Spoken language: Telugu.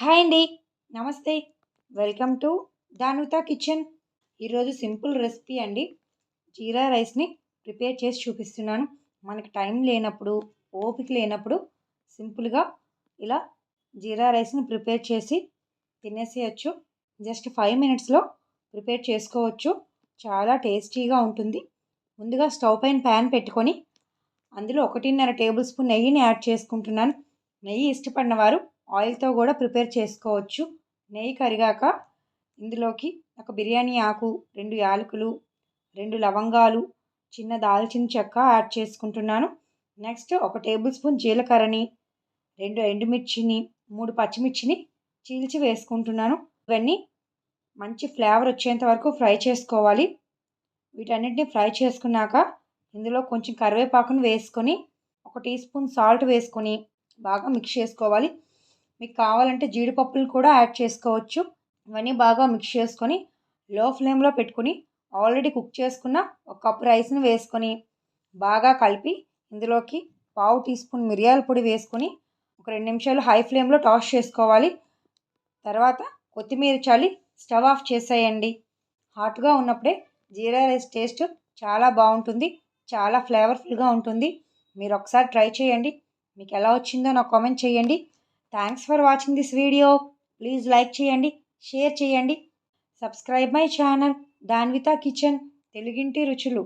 హాయ్ అండి. నమస్తే. Welcome to Danvitha kitchen. ఈరోజు సింపుల్ రెసిపీ అండి. జీరా రైస్ని ప్రిపేర్ చేసి చూపిస్తున్నాను. మనకి టైం లేనప్పుడు ఓపిక లేనప్పుడు సింపుల్గా ఇలా జీరా రైస్ని ప్రిపేర్ చేసి తినేసేయచ్చు. జస్ట్ ఫైవ్ మినిట్స్లో ప్రిపేర్ చేసుకోవచ్చు. చాలా టేస్టీగా ఉంటుంది. ముందుగా స్టవ్ పైన ప్యాన్ పెట్టుకొని అందులో ఒకటిన్నర టేబుల్ స్పూన్ నెయ్యిని యాడ్ చేసుకుంటున్నాను. నెయ్యి ఇష్టపడిన వారు ఆయిల్తో కూడా ప్రిపేర్ చేసుకోవచ్చు. నెయ్యి కరిగాక ఇందులోకి ఒక బిర్యానీ ఆకు రెండు యాలకులు రెండు లవంగాలు చిన్న దాల్చిన చెక్క యాడ్ చేసుకుంటున్నాను. నెక్స్ట్ ఒక టేబుల్ స్పూన్ జీలకర్రని రెండు ఎండుమిర్చిని మూడు పచ్చిమిర్చిని చీల్చి వేసుకుంటున్నాను. ఇవన్నీ మంచి ఫ్లేవర్ వచ్చేంత వరకు ఫ్రై చేసుకోవాలి. వీటన్నిటిని ఫ్రై చేసుకున్నాక ఇందులో కొంచెం కరివేపాకును వేసుకొని ఒక టీ స్పూన్ సాల్ట్ వేసుకొని బాగా మిక్స్ చేసుకోవాలి. మీకు కావాలంటే జీడిపప్పులు కూడా యాడ్ చేసుకోవచ్చు. ఇవన్నీ బాగా మిక్స్ చేసుకొని లో ఫ్లేమ్లో పెట్టుకొని ఆల్రెడీ కుక్ చేసుకున్న ఒక కప్ రైస్ని వేసుకొని బాగా కలిపి ఇందులోకి పావు టీ స్పూన్ మిరియాల పొడి వేసుకొని ఒక రెండు నిమిషాలు హై ఫ్లేమ్లో టాస్ చేసుకోవాలి. తర్వాత కొత్తిమీర చల్లి స్టవ్ ఆఫ్ చేసేయండి. హాట్గా ఉన్నప్పుడే జీరా రైస్ టేస్ట్ చాలా బాగుంటుంది. చాలా ఫ్లేవర్ఫుల్గా ఉంటుంది. మీరు ఒకసారి ట్రై చేయండి. మీకు ఎలా వచ్చిందో నాకు కామెంట్ చేయండి. Thanks for watching this video please like చేయండి షేర్ చేయండి. Subscribe my channel Danvitha kitchen తెలుగింటి రుచులు